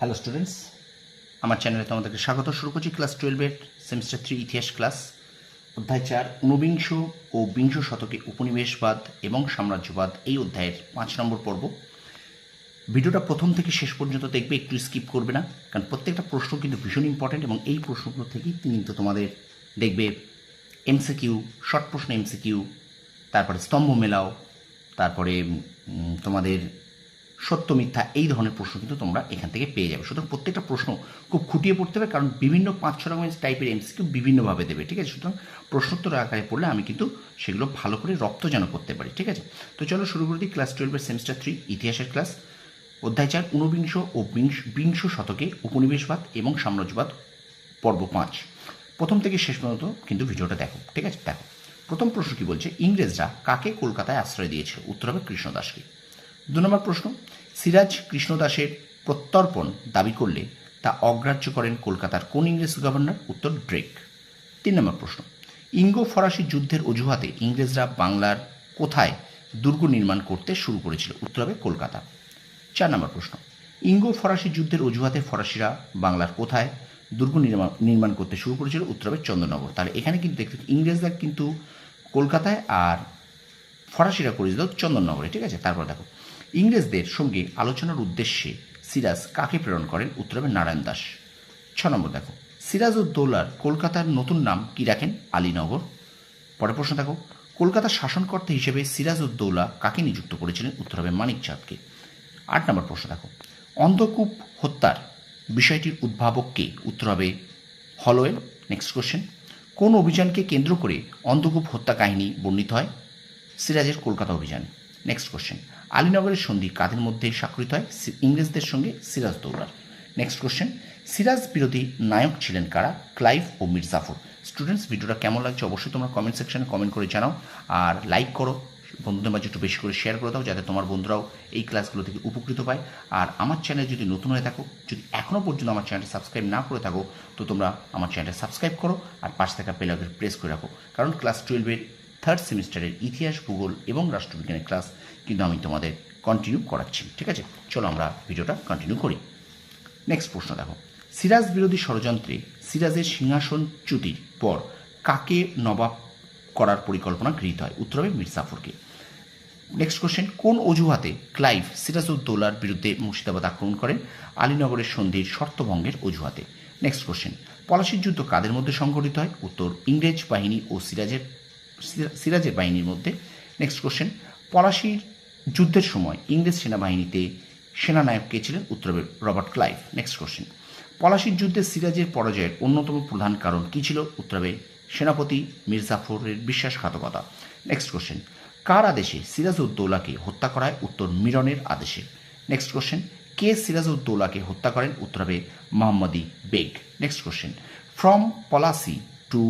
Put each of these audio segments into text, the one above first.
Hello students আমার চ্যানেলে তোমাদেরকে স্বাগত। শুরু করছি ক্লাস টুয়েলভের সেমিস্টার থ্রি ইতিহাস ক্লাস অধ্যায় চার, ঊনবিংশ ও বিংশ শতকে উপনিবেশবাদ এবং সাম্রাজ্যবাদ, এই অধ্যায়ের পাঁচ নম্বর পর্ব। ভিডিওটা প্রথম থেকে শেষ পর্যন্ত দেখবে, একটু স্কিপ করবে না, কারণ প্রত্যেকটা প্রশ্ন কিন্তু ভীষণ ইম্পর্ট্যান্ট এবং এই প্রশ্নগুলো থেকেই কিন্তু তোমাদের দেখবে এমসিকিউ শর্ট প্রশ্ন এমসিকিউ তারপরে স্তম্ভ মেলাও, তারপরে তোমাদের সত্য, মিথ্যা এই ধরনের প্রশ্ন কিন্তু তোমরা এখান থেকে পেয়ে যাবে। সুতরাং প্রত্যেকটা প্রশ্ন খুব খুঁটিয়ে পড়তে হবে, কারণ বিভিন্ন পাঁচ ছ রকমের টাইপের এমসিকিউ বিভিন্নভাবে দেবে, ঠিক আছে? সুতরাং প্রশ্নোত্তর আকারে পড়লে আমি কিন্তু সেগুলো ভালো করে রপ্ত যেন করতে পারি, ঠিক আছে? তো চলো শুরু করে দিই ক্লাস টুয়েলভের সেমিস্টার থ্রি ইতিহাসের ক্লাস অধ্যায় চার, ঊনবিংশ ও বিংশ বিংশ শতকে উপনিবেশবাদ এবং সাম্রাজ্যবাদ, পর্ব পাঁচ। প্রথম থেকে শেষ পর্যন্ত কিন্তু ভিডিওটা দেখো, ঠিক আছে? দেখো, প্রথম প্রশ্ন কি বলছে? ইংরেজরা কাকে কলকাতায় আশ্রয় দিয়েছিল? উত্তর হবে কৃষ্ণদাসকে। দু নম্বর প্রশ্ন, সিরাজ কৃষ্ণদাসের প্রত্যর্পণ দাবি করলে তা অগ্রাহ্য করেন কলকাতার কোন ইংরেজ গভর্নর? উত্তর ড্রেক। তিন নম্বর প্রশ্ন, ইঙ্গো ফরাসি যুদ্ধের অজুহাতে ইংরেজরা বাংলার কোথায় দুর্গ নির্মাণ করতে শুরু করেছিল? উত্তর হবে কলকাতা। চার নম্বর প্রশ্ন, ইঙ্গো ফরাসি যুদ্ধের অজুহাতে ফরাসিরা বাংলার কোথায় দুর্গ নির্মাণ নির্মাণ করতে শুরু করেছিল? উত্তর হবে চন্দ্রনগর। তাহলে এখানে কিন্তু দেখতে ইংরেজরা কিন্তু কলকাতায় আর ফরাসিরা করেছিল চন্দননগরে ঠিক আছে? তারপর দেখো ইংরেজদের সঙ্গে আলোচনার উদ্দেশ্যে সিরাজ কাকে প্রেরণ করেন? উত্তর হবে নারায়ণ দাস। ছ নম্বর দেখো, সিরাজ উদ্দৌলার কলকাতার নতুন নাম কি রাখেন? আলীনগর। পরের প্রশ্ন দেখো, কলকাতার শাসনকর্তা হিসেবে সিরাজ উদ্দৌলা কাকে নিযুক্ত করেছিলেন? উত্তর হবে মানিক চাঁদকে। আট নম্বর প্রশ্ন দেখো, অন্ধকূপ হত্যার বিষয়টির উদ্ভাবক কে? উত্তর হবে হলওয়েল নেক্সট কোশ্চেন, কোন অভিযানকে কেন্দ্র করে অন্ধকূপ হত্যা কাহিনী বর্ণিত হয়? সিরাজের কলকাতা অভিযান। নেক্সট কোশ্চেন আলীনগরের সন্ধি কাদের মধ্যে স্বাক্ষরিত হয়? ইংরেজদের সঙ্গে সিরাজ দৌলার নেক্সট কোশ্চেন সিরাজ বিরোধী নায়ক ছিলেন কারা? ক্লাইভ ও মির জাফর স্টুডেন্টস ভিডিওটা কেমন লাগছে অবশ্যই তোমরা কমেন্ট সেকশানে কমেন্ট করে জানাও। আর লাইক করো। বন্ধুদের মাঝে একটু বেশি করে শেয়ার করে দাও, যাতে তোমার বন্ধুরাও এই ক্লাসগুলো থেকে উপকৃত পায়। আর আমার চ্যানেল যদি নতুন হয়ে থাকো, যদি এখনও পর্যন্ত আমার চ্যানেলটা সাবস্ক্রাইব না করে থাকো, তো তোমরা আমার চ্যানেলটা সাবস্ক্রাইব করো। আর পাশ থাকা বেলাকে প্রেস করে রাখো। কারণ ক্লাস টুয়েলভের থার্ড সেমিস্টারের ইতিহাস, ভূগোল এবং রাষ্ট্রবিজ্ঞানের ক্লাস কিন্তু আমি তোমাদের কন্টিনিউ করাচ্ছি। ঠিক আছে? চলো আমরা ভিডিওটা কন্টিনিউ করি। নেক্সট প্রশ্ন দেখো। সিরাজ বিরোধী ষড়যন্ত্রে সিরাজের সিংহাসন চ্যুতির পর কাকে নবাব করার পরিকল্পনা গৃহীত হয়? উত্তর হবে মির্জাফরকে নেক্সট কোশ্চেন কোন অজুহাতে ক্লাইভ সিরাজউদ্দৌলার বিরুদ্ধে মুর্শিদাবাদ আক্রমণ করেন? আলীনগরের সন্ধির শর্তভঙ্গের অজুহাতে। নেক্সট কোশ্চেন পলাশির যুদ্ধ কাদের মধ্যে সংঘটিত হয়? উত্তর, ইংরেজ বাহিনী ও সিরাজের সিরা- সিরাজের বাহিনীর মধ্যে। নেক্সট কোশ্চেন পলাশির যুদ্ধের সময় ইংরেজ সেনাবাহিনীতে সেনানায়ক কে ছিলেন উত্তর হবে রবার্ট ক্লাইভ। নেক্সট কোশ্চেন পলাশির যুদ্ধে সিরাজের পরাজয়ের অন্যতম প্রধান কারণ কী ছিল? উত্তর হবে সেনাপতি মির্জাফরের বিশ্বাসঘাতকতা। নেক্সট কোশ্চেন কার আদেশে সিরাজউদ্দৌলাকে হত্যা করায়? উত্তর, মিরনের আদেশে। নেক্সট কোশ্চেন কে সিরাজউদ্দৌলাকে হত্যা করেন? উত্তর হবে Mohammadi Beg. Next question from Plassey to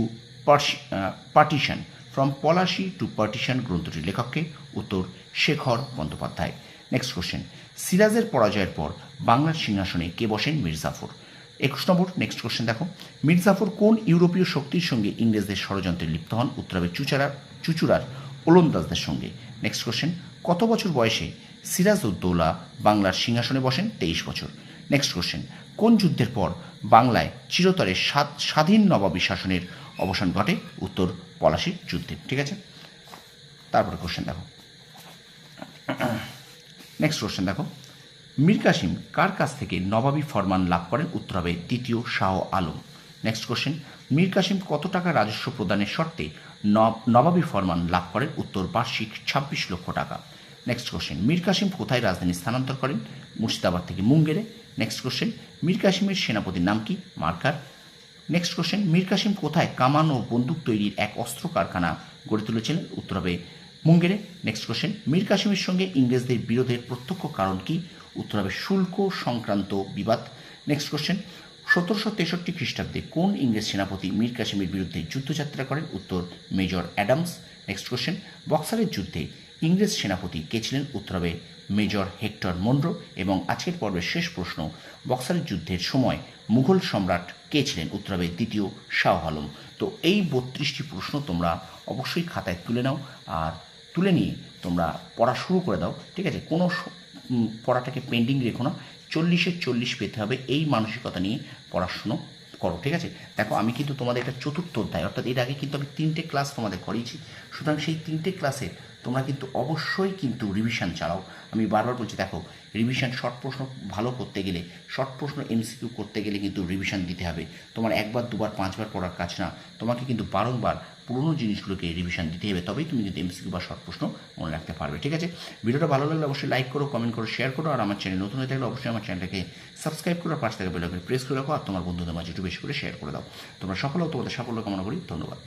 partition from Palashi to partition গ্রন্থটির লেখককে উত্তর শেখর বন্দ্যোপাধ্যায়। নেক্সট কোশ্চেন সিরাজের পরাজয়ের পর বাংলার সিংহাসনে কে বসেন মির্জাফর? একুশ নম্বর নেক্সট কোশ্চেন দেখো। মির্জাফর কোন ইউরোপীয় শক্তির সঙ্গে ইংরেজদের ষড়যন্ত্রে লিপ্ত হন? উত্তর হবে চুচারা চুচুড়ার ওলন্দাজদের সঙ্গে। নেক্সট কোশ্চেন কত বছর বয়সে সিরাজ উদ্দৌলা বাংলার সিংহাসনে বসেন? তেইশ বছর। নেক্সট কোশ্চেন কোন যুদ্ধের পর বাংলায় চিরতরে স্বাধীন নবাবী শাসনের অবসান ঘটে, উত্তর পলাশির যুদ্ধে, ঠিক আছে? তারপরে কোশ্চেন দেখো। নেক্সট কোশ্চেন দেখো। মীর কাসিম কার কাছ থেকে নবাবী ফরমান লাভ করেন? উত্তর হবে দ্বিতীয় শাহ আলম। নেক্সট কোশ্চেন মীর কাসিম কত টাকা রাজস্ব প্রদানের শর্তে নব- নবাবী ফরমান লাভ করেন? উত্তর, বার্ষিক ছাব্বিশ লক্ষ টাকা। নেক্সট কোশ্চেন মীর কাসিম কোথায় রাজধানী স্থানান্তর করেন? মুর্শিদাবাদ থেকে মুঙ্গেরে। নেক্সট কোশ্চেন মীর কাসিমের সেনাপতির নাম কি? Markar. Next question Mir Kasim কোথায় কামান ও বন্দুক তৈরির এক অস্ত্র কারখানা গড়ে তুলেছিলেন উত্তর হবে মুঙ্গেরে নেক্সট কোশ্চেন মীর কাসিমের সঙ্গে ইংরেজদের বিরোধের প্রত্যক্ষ কারণ কি? উত্তর হবে শুল্ক সংক্রান্ত বিবাদ। নেক্সট কোশ্চেন সতেরোশো তেষট্টি খ্রিস্টাব্দে কোন ইংরেজ সেনাপতি মীর কাসিমের বিরুদ্ধে যুদ্ধযাত্রা করেন? উত্তর, মেজর অ্যাডামস। নেক্সট কোশ্চেন বক্সারের যুদ্ধে ইংরেজ সেনাপতি কে ছিলেন? উত্তর হবে মেজর হেক্টর মন্ড্রো এবং আজকের পর্বের শেষ প্রশ্ন, বক্সারের যুদ্ধের সময় মুঘল সম্রাট কে ছিলেন? উত্তর হবে দ্বিতীয় শাহ আলম। তো এই বত্রিশটি প্রশ্ন তোমরা অবশ্যই খাতায় তুলে নাও আর তুলে নিয়ে তোমরা পড়া শুরু করে দাও, ঠিক আছে? কোনো পড়াটাকে পেন্ডিং রেখো না। চল্লিশে চল্লিশ পেতে হবে, এই মানসিকতা নিয়ে পড়াশুনো করো, ঠিক আছে? দেখো, আমি কিন্তু তোমাদের একটা চতুর্থ অধ্যায়, অর্থাৎ এর আগে কিন্তু আমি তিনটে ক্লাস তোমাদের করিয়েছি। সুতরাং সেই তিনটে ক্লাসে তোমরা কিন্তু অবশ্যই কিন্তু রিভিশন চালাও। আমি বারবার বলছি, দেখো রিভিশন শর্ট প্রশ্ন ভালো করতে গেলে শর্ট প্রশ্ন এমসিকিউ করতে গেলে কিন্তু রিভিশন দিতে হবে। তোমার একবার, দুবার, পাঁচবার পড়ার কাজ না। তোমাকে কিন্তু বারংবার পুরনো জিনিসগুলোকে রিভিশন দিতে হবে, তবেই তুমি কিন্তু এমসিকিউ বা শর্ট প্রশ্ন মনে রাখতে পারবে, ঠিক আছে? ভিডিওটা ভালো লাগলে অবশ্যই লাইক করো কমেন্ট করো শেয়ার করো, আর আমার চ্যানেল নতুন হয়ে থাকলে অবশ্যই আমার চ্যানেলটাকে সাবস্ক্রাইব করো পাশ থেকে বেল প্রেস করে রাখো, আর তোমার বন্ধুদের মাঝে একটু বেশি করে শেয়ার করে দাও। তোমরা সফল তোমাদের সাফল্য কামনা করি, ধন্যবাদ।